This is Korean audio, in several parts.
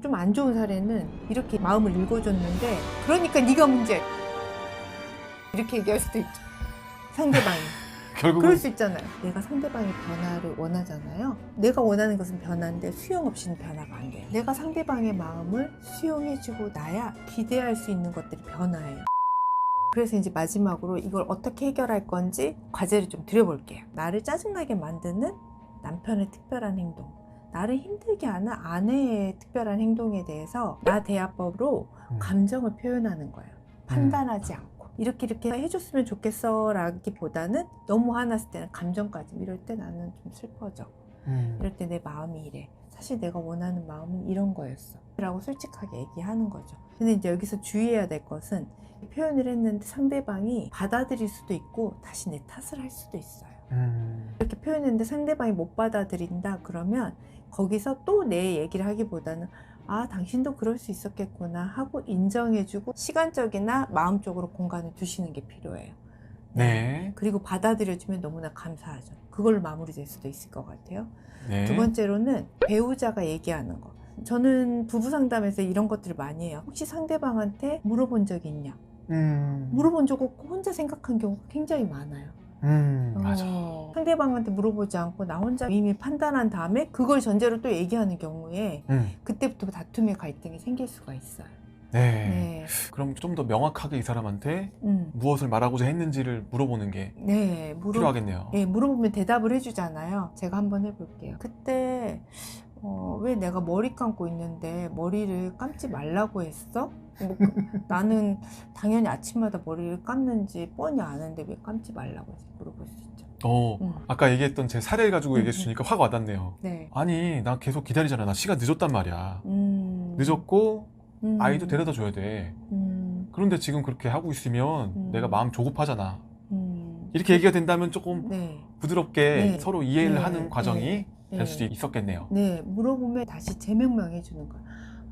좀 안 좋은 사례는 이렇게 마음을 읽어줬는데 그러니까 네가 문제. 이렇게 얘기할 수도 있죠. 상대방이. 결국은 그럴 수 있잖아요. 내가 상대방의 변화를 원하잖아요. 내가 원하는 것은 변화인데 수용 없이는 변화가 안 돼요. 내가 상대방의 마음을 수용해주고 나야 기대할 수 있는 것들이 변화예요. 그래서 이제 마지막으로 이걸 어떻게 해결할 건지 과제를 좀 드려볼게요. 나를 짜증나게 만드는 남편의 특별한 행동 나를 힘들게 하는 아내의 특별한 행동에 대해서 나 대화법으로 음. 감정을 표현하는 거예요. 판단하지 않고 이렇게 이렇게 해줬으면 좋겠어라기보다는 너무 화났을 때는 감정까지 이럴 때 나는 좀 슬퍼져. 음. 이럴 때 내 마음이 이래. 사실 내가 원하는 마음은 이런 거였어. 라고 솔직하게 얘기하는 거죠. 근데 이제 여기서 주의해야 될 것은 표현을 했는데 상대방이 받아들일 수도 있고 다시 내 탓을 할 수도 있어요. 음. 이렇게 표현했는데 상대방이 못 받아들인다 그러면 거기서 또 내 얘기를 하기보다는 아 당신도 그럴 수 있었겠구나 하고 인정해주고 시간적이나 마음적으로 공간을 두시는 게 필요해요. 네. 그리고 받아들여주면 너무나 감사하죠. 그걸로 마무리될 수도 있을 것 같아요. 네. 두 번째로는 배우자가 얘기하는 거. 저는 부부 상담에서 이런 것들을 많이 해요. 혹시 상대방한테 물어본 적이 있냐? 음. 물어본 적 없고 혼자 생각한 경우가 굉장히 많아요. 음. 맞아. 어, 상대방한테 물어보지 않고 나 혼자 이미 판단한 다음에 그걸 전제로 또 얘기하는 경우에 음. 그때부터 다툼의 갈등이 생길 수가 있어요. 네. 네. 그럼 좀 더 명확하게 이 사람한테 음. 무엇을 말하고자 했는지를 물어보는 게 네. 물어, 필요하겠네요. 예, 물어보면 대답을 해주잖아요. 제가 한번 해볼게요. 그때 어, 왜 내가 머리 감고 있는데 머리를 감지 말라고 했어? 뭐 그- 나는 당연히 아침마다 머리를 감는지 뻔히 아는데 왜 감지 말라고? 물어볼 수 있죠. 어, 음. 아까 얘기했던 제 사례 가지고 음, 얘기해 주시니까 확 와닿네요. 네. 아니, 나 계속 기다리잖아. 나 시간 늦었단 말이야. 음. 늦었고 음. 아이도 데려다 줘야 돼. 음. 그런데 지금 그렇게 하고 있으면 음. 내가 마음 조급하잖아. 음. 이렇게 얘기가 된다면 조금 네. 부드럽게 네. 서로 이해를 네. 하는 과정이 네. 될 수도 네. 있었겠네요. 네, 물어보면 다시 재명명해 주는 거야.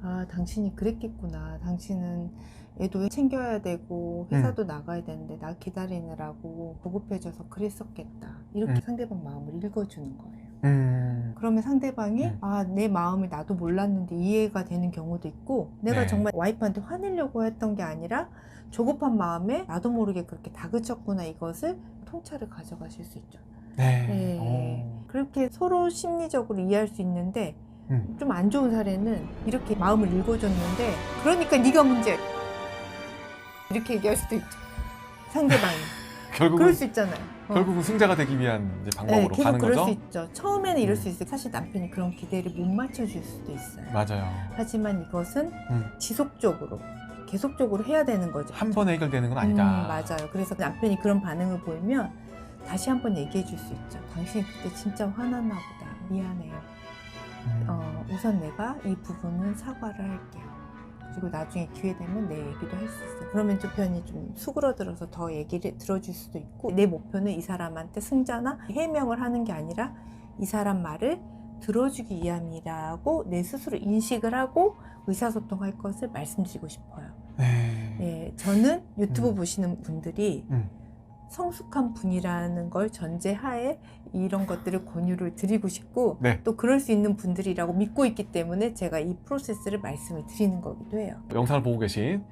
아, 당신이 그랬겠구나. 당신은 애도 챙겨야 되고 회사도 나가야 되는데 나 기다리느라고 보급해줘서 그랬었겠다. 이렇게 음. 상대방 마음을 읽어주는 거예요. 음. 그러면 상대방이 음. 아, 내 마음을 나도 몰랐는데 이해가 되는 경우도 있고 내가 네. 정말 와이프한테 화내려고 했던 게 아니라 조급한 마음에 나도 모르게 그렇게 다그쳤구나 이것을 통찰을 가져가실 수 있죠. 네. 네. 그렇게 서로 심리적으로 이해할 수 있는데 음. 좀안 좋은 사례는 이렇게 마음을 읽어줬는데 그러니까 네가 문제 이렇게 얘기할 수도 있죠 상대방이 오. 결국은 그럴 수 있잖아요 어. 결국은 승자가 되기 위한 이제 네, 방법으로 계속 가는 그럴 거죠. 수 있죠 처음에는 이럴 음. 수 있어요 사실 남편이 그런 기대를 못 맞춰줄 수도 있어요 맞아요. 하지만 이것은 음. 지속적으로 계속적으로 해야 되는 거죠 한 번에 해결되는 건 아니다. 음, 맞아요. 그래서 남편이 그런 반응을 보이면 다시 한 번 얘기해 줄 수 있죠. 당신이 그때 진짜 화났나 보다. 미안해요. 음. 어, 우선 내가 이 부분은 사과를 할게요. 그리고 나중에 기회 되면 내 얘기도 할 수 있어요. 그러면 좀 편이 좀 수그러들어서 더 얘기를 들어줄 수도 있고 내 목표는 이 사람한테 승자나 해명을 하는 게 아니라 이 사람 말을 들어주기 위함이라고 내 스스로 인식을 하고 의사소통할 것을 말씀드리고 싶어요. 네. 예, 저는 유튜브 음. 보시는 분들이 음. 성숙한 분이라는 걸 전제하에 이런 것들을 권유를 드리고 싶고 네. 또 그럴 수 있는 분들이라고 믿고 있기 때문에 제가 이 프로세스를 말씀을 드리는 거기도 해요. 영상을 보고 계신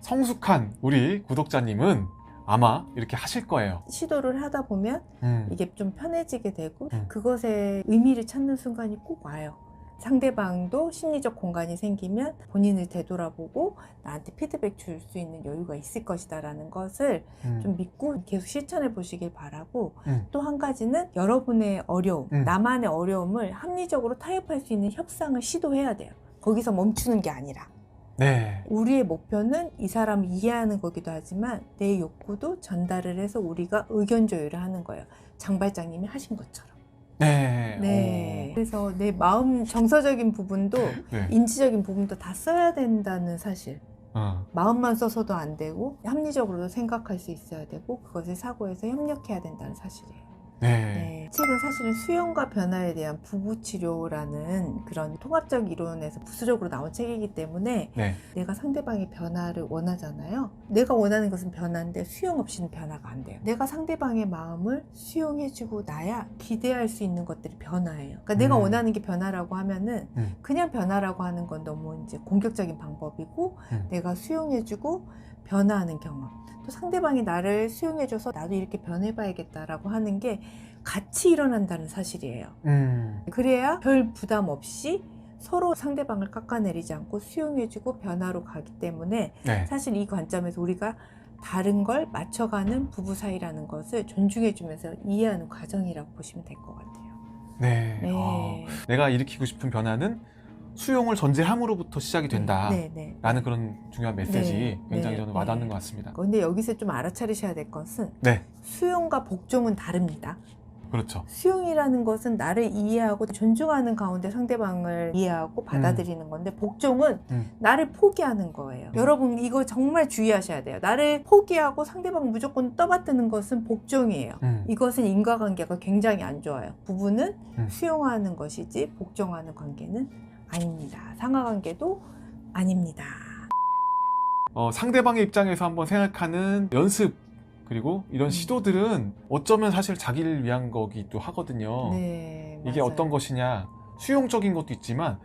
성숙한 우리 구독자님은 아마 이렇게 하실 거예요. 시도를 하다 보면 음. 이게 좀 편해지게 되고 음. 그것에 의미를 찾는 순간이 꼭 와요. 상대방도 심리적 공간이 생기면 본인을 되돌아보고 나한테 피드백 줄 수 있는 여유가 있을 것이다라는 것을 음. 좀 믿고 계속 실천해 보시길 바라고 음. 또한 가지는 여러분의 어려움, 음. 나만의 어려움을 합리적으로 타협할 수 있는 협상을 시도해야 돼요. 거기서 멈추는 게 아니라 네. 우리의 목표는 이 사람을 이해하는 거기도 하지만 내 욕구도 전달을 해서 우리가 의견 조율을 하는 거예요. 장 발장님이 하신 것처럼. 네. 네. 그래서 내 마음 정서적인 부분도 오. 네. 인지적인 부분도 다 써야 된다는 사실. 어. 마음만 써서도 안 되고 합리적으로도 생각할 수 있어야 되고 그것을 사고해서 협력해야 된다는 사실이에요. 네. 네. 책은 사실은 수용과 변화에 대한 부부 치료라는 그런 통합적 이론에서 부수적으로 나온 책이기 때문에 네. 내가 상대방의 변화를 원하잖아요. 내가 원하는 것은 변화인데 수용 없이는 변화가 안 돼요. 내가 상대방의 마음을 수용해주고 나야 기대할 수 있는 것들이 변화예요. 그러니까 내가 음. 원하는 게 변화라고 하면은 음. 그냥 변화라고 하는 건 너무 이제 공격적인 방법이고 음. 내가 수용해주고 변화하는 경험. 또 상대방이 나를 수용해줘서 나도 이렇게 변해봐야겠다라고 하는 게 같이 일어난다는 사실이에요. 음. 그래야 별 부담 없이 서로 상대방을 깎아내리지 않고 수용해주고 변화로 가기 때문에 네. 사실 이 관점에서 우리가 다른 걸 맞춰가는 부부 사이라는 것을 존중해주면서 이해하는 과정이라고 보시면 될 것 같아요. 네. 네. 어, 내가 일으키고 싶은 변화는 수용을 전제함으로부터 시작이 된다. 네, 네. 라는 그런 중요한 메시지 네, 굉장히 네, 저는 네. 와닿는 것 같습니다. 근데 여기서 좀 알아차리셔야 될 것은 네. 수용과 복종은 다릅니다. 그렇죠. 수용이라는 것은 나를 이해하고 존중하는 가운데 상대방을 이해하고 받아들이는 건데 복종은 음. 나를 포기하는 거예요. 여러분 이거 정말 주의하셔야 돼요. 나를 포기하고 상대방 무조건 떠받드는 것은 복종이에요. 음. 이것은 인과관계가 굉장히 안 좋아요. 부부는 음. 수용하는 것이지 복종하는 관계는 아닙니다. 상하관계도 아닙니다. 어, 상대방의 입장에서 한번 생각하는 연습 그리고 이런 음. 시도들은 어쩌면 사실 자기를 위한 거기도 하거든요. 네, 이게 맞아요. 어떤 것이냐 수용적인 것도 있지만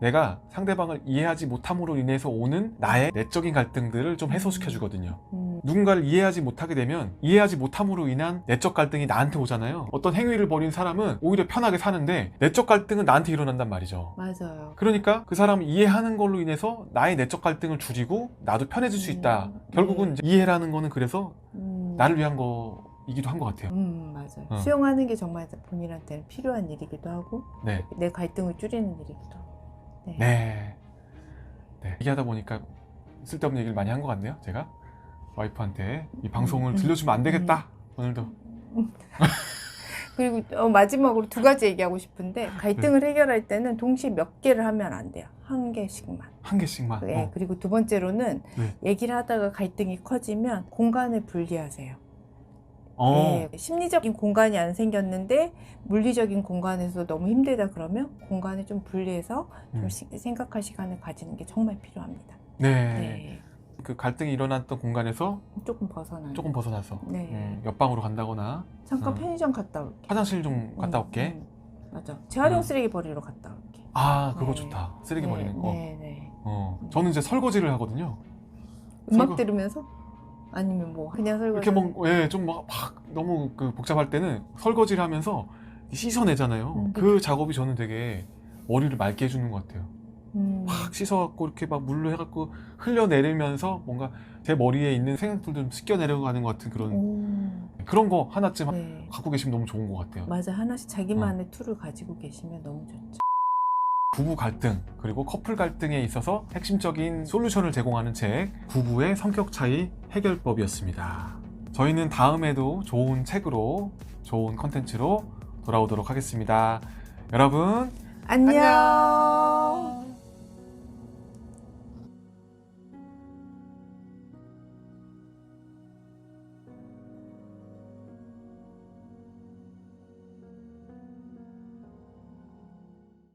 내가 상대방을 이해하지 못함으로 인해서 오는 나의 내적인 갈등들을 좀 해소시켜 주거든요. 음, 누군가를 이해하지 못하게 되면 이해하지 못함으로 인한 내적 갈등이 나한테 오잖아요. 어떤 행위를 벌인 사람은 오히려 편하게 사는데 내적 갈등은 나한테 일어난단 말이죠. 맞아요. 그러니까 그 사람을 이해하는 걸로 인해서 나의 내적 갈등을 줄이고 나도 편해질 수 있다. 음, 결국은 네. 이해라는 거는 그래서 음, 나를 위한 거이기도 한 것 같아요. 음, 맞아요. 어. 수용하는 게 정말 본인한테는 필요한 일이기도 하고 네. 내 갈등을 줄이는 일이기도 하고. 네. 네. 네. 얘기하다 보니까 쓸데없는 얘기를 많이 한 것 같네요. 제가 와이프한테 이 방송을 음, 들려주면 안 되겠다. 오늘도. 그리고 어, 마지막으로 두 가지 얘기하고 싶은데 갈등을 해결할 때는 동시에 몇 개를 하면 안 돼요. 한 개씩만. 한 개씩만. 네, 어. 그리고 두 번째로는 네. 얘기를 하다가 갈등이 커지면 공간을 분리하세요. 어. 네, 심리적인 공간이 안 생겼는데 물리적인 공간에서 너무 힘들다 그러면 공간을 좀 분리해서 좀 음. 시- 생각할 시간을 가지는 게 정말 필요합니다. 네. 네, 그 갈등이 일어났던 공간에서 조금 벗어나. 조금 벗어나서 네. 음, 옆방으로 간다거나 잠깐 어. 편의점 갔다 올게. 화장실 좀 갔다 음, 올게. 음, 맞아. 재활용 음. 쓰레기 버리러 갔다 올게. 아, 그거 네. 좋다. 쓰레기 네, 버리는 거. 네, 네. 어. 저는 이제 설거지를 하거든요. 음악 설거- 들으면서 아니면 뭐 그냥 설거지. 이렇게 뭐, 예, 좀막 막 너무 그 복잡할 때는 설거지를 하면서 씻어내잖아요. 음, 그 작업이 저는 되게 머리를 맑게 해주는 것 같아요. 음, 막 씻어갖고 이렇게 막 물로 해갖고 흘려내리면서 뭔가 제 머리에 있는 생각들도 좀 씻겨 내려가는 것 같은 그런 오, 그런 거 하나쯤 네. 갖고 계시면 너무 좋은 것 같아요. 맞아 하나씩 자기만의 어. 툴을 가지고 계시면 너무 좋죠. 부부 갈등 그리고 커플 갈등에 있어서 핵심적인 솔루션을 제공하는 책 부부의 성격 차이 해결법이었습니다. 저희는 다음에도 좋은 책으로 좋은 컨텐츠로 돌아오도록 하겠습니다. 여러분 안녕.